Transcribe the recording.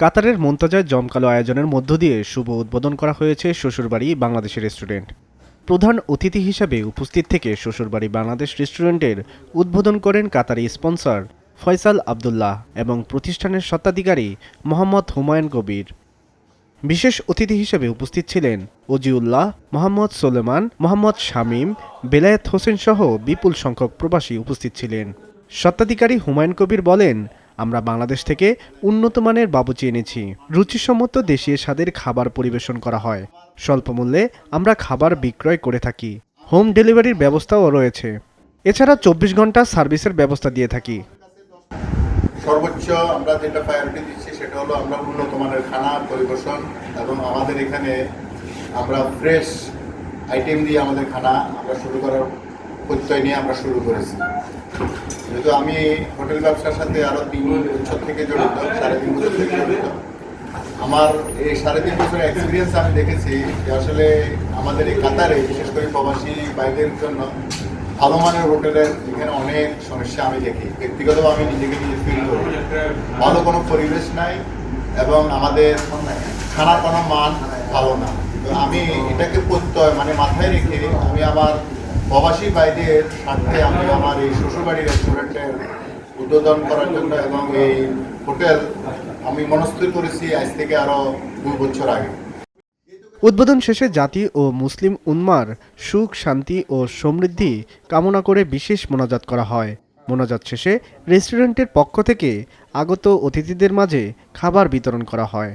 কাতারের মন্তাজায় জমকালো আয়োজনের মধ্য দিয়ে শুভ উদ্বোধন করা হয়েছে শ্বশুরবাড়ি বাংলাদেশের রেস্টুরেন্ট। প্রধান অতিথি হিসাবে উপস্থিত থেকে শ্বশুরবাড়ি বাংলাদেশ রেস্টুরেন্টের উদ্বোধন করেন কাতারি স্পন্সর ফয়সাল আবদুল্লাহ এবং প্রতিষ্ঠানের স্বত্বাধিকারী মোহাম্মদ হুমায়ুন কবির। বিশেষ অতিথি হিসেবে উপস্থিত ছিলেন অজিউল্লাহ, মোহাম্মদ সোলেমান, মোহাম্মদ শামীম, বেলায়েত হোসেন সহ বিপুল সংখ্যক প্রবাসী উপস্থিত ছিলেন। স্বত্বাধিকারী হুমায়ুন কবির বলেন আমরা বাংলাদেশ থেকে উন্নত মানের বাবুচি এনেছি। রুচিসম্মত দেশীয় স্বাদের খাবার পরিবেশন করা হয়। স্বল্প মূল্যে আমরা খাবার বিক্রয় করে থাকি। হোম ডেলিভারির ব্যবস্থাও রয়েছে। এছাড়া চব্বিশ ঘণ্টা সার্ভিসের ব্যবস্থা দিয়ে থাকি। সর্বোচ্চ আমরা যেটা প্রায়োরিটি দিচ্ছি সেটা হলো আমরা উন্নত মানের খানা পরিবেশন এবং আমাদের এখানে আমরা ফ্রেশ আইটেম দিয়ে আমাদের খানা আমরা শুরু করার প্রত্যয় নিয়ে আমরা শুরু করেছি। যেহেতু আমি হোটেল ব্যবসার সাথে আরও তিন বছর থেকে জড়িত, সাড়ে তিন বছর থেকে জড়িত। আমার এই সাড়ে তিন বছরের এক্সপিরিয়েন্স আমি দেখেছি যে আসলে আমাদের এই কাতারে, বিশেষ করে প্রবাসী বাইদের জন্য ভালো মানের হোটেলের এখানে অনেক সমস্যা আমি দেখি। ব্যক্তিগতভাবে আমি নিজেকে নিজে ফিল করি। ভালো কোনো পরিবেশ নাই এবং আমাদের খানার কোনো মান ভালো না। আমি এটাকে প্রত্যয় মানে মাথায় রেখে আমি আমার প্রবাসী বাইদের স্বার্থে আমি আমার এই শ্বশুরবাড়ি রেস্টুরেন্টের উদ্বোধন করার জন্য এবং এই হোটেল আমি মনস্থির করেছি আজ থেকে আরও দুই বছর আগে। উদ্বোধন শেষে জাতি ও মুসলিম উন্মার সুখ, শান্তি ও সমৃদ্ধি কামনা করে বিশেষ মোনাজাত করা হয়। মোনাজাত শেষে রেস্টুরেন্টের পক্ষ থেকে আগত অতিথিদের মাঝে খাবার বিতরণ করা হয়।